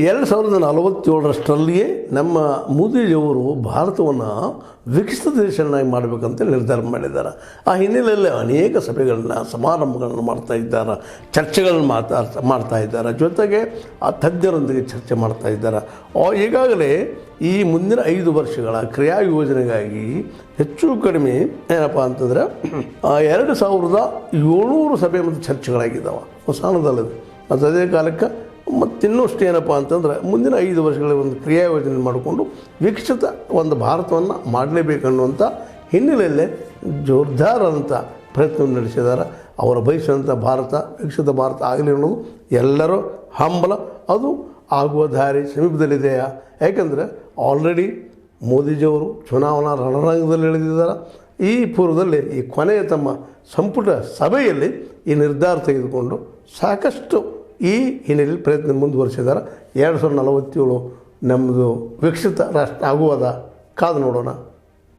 ಎರಡು ಸಾವಿರದ ನಲವತ್ತೇಳರಷ್ಟರಲ್ಲಿಯೇ ನಮ್ಮ ಮೋದಿಯವರು ಭಾರತವನ್ನು ವಿಕಸಿತ ದೇಶವನ್ನಾಗಿ ಮಾಡಬೇಕಂತ ನಿರ್ಧಾರ ಮಾಡಿದ್ದಾರೆ. ಆ ಹಿನ್ನೆಲೆಯಲ್ಲಿ ಅನೇಕ ಸಭೆಗಳನ್ನ, ಸಮಾರಂಭಗಳನ್ನು ಮಾಡ್ತಾ ಇದ್ದಾರೆ, ಚರ್ಚೆಗಳನ್ನು ಮಾತಾ ಮಾಡ್ತಾ ಇದ್ದಾರೆ. ಜೊತೆಗೆ ಆ ತಜ್ಞರೊಂದಿಗೆ ಚರ್ಚೆ ಮಾಡ್ತಾ ಇದ್ದಾರೆ. ಈಗಾಗಲೇ ಈ ಮುಂದಿನ ಐದು ವರ್ಷಗಳ ಕ್ರಿಯಾ ಯೋಜನೆಗಾಗಿ ಹೆಚ್ಚು ಕಡಿಮೆ ಏನಪ್ಪ ಅಂತಂದರೆ ಎರಡು ಸಾವಿರದ ಏಳ್ನೂರು ಸಭೆ ಮತ್ತು ಚರ್ಚೆಗಳಾಗಿದ್ದಾವೆ. ಹೊಸ ಅದೇ ಕಾಲಕ್ಕೆ ಮತ್ತಿನ್ನಷ್ಟು ಏನಪ್ಪ ಅಂತಂದ್ರೆ ಮುಂದಿನ ಐದು ವರ್ಷಗಳ ಒಂದು ಕ್ರಿಯಾ ಯೋಜನೆ ಮಾಡಿಕೊಂಡು ವಿಕಸಿತ ಒಂದು ಭಾರತವನ್ನು ಮಾಡಲೇಬೇಕನ್ನುವಂಥ ಹಿನ್ನೆಲೆಯಲ್ಲೇ ಜೋರ್ದಾರಂಥ ಪ್ರಯತ್ನವನ್ನು ನಡೆಸಿದ್ದಾರೆ. ಅವರ ಬಯಸಿದಂಥ ಭಾರತ, ವಿಕಸಿತ ಭಾರತ ಆಗಲಿ ಅನ್ನೋದು ಎಲ್ಲರೂ ಹಂಬಲ. ಅದು ಆಗುವ ದಾರಿ ಸಮೀಪದಲ್ಲಿದೆಯಾ ಯಾಕಂದರೆ ಆಲ್ರೆಡಿ ಮೋದಿಜಿಯವರು ಚುನಾವಣಾ ರಣರಂಗದಲ್ಲಿ ಇಳಿದಿದ್ದಾರೆ. ಈ ಪೂರ್ವದಲ್ಲಿ ಈ ಕೊನೆಯ ತಮ್ಮ ಸಂಪುಟ ಸಭೆಯಲ್ಲಿ ಈ ನಿರ್ಧಾರ ತೆಗೆದುಕೊಂಡು ಸಾಕಷ್ಟು ಈ ಹಿನ್ನೆಲೆಯಲ್ಲಿ ಪ್ರಯತ್ನ ಮುಂದುವರಿಸಿದ್ದಾರೆ. ಎರಡು ಸಾವಿರದ ನಲವತ್ತೇಳು ನಮ್ಮದು ವಿಕಸಿತ ರಾಷ್ಟ್ರ ಆಗುವುದ ಕಾದು ನೋಡೋಣ.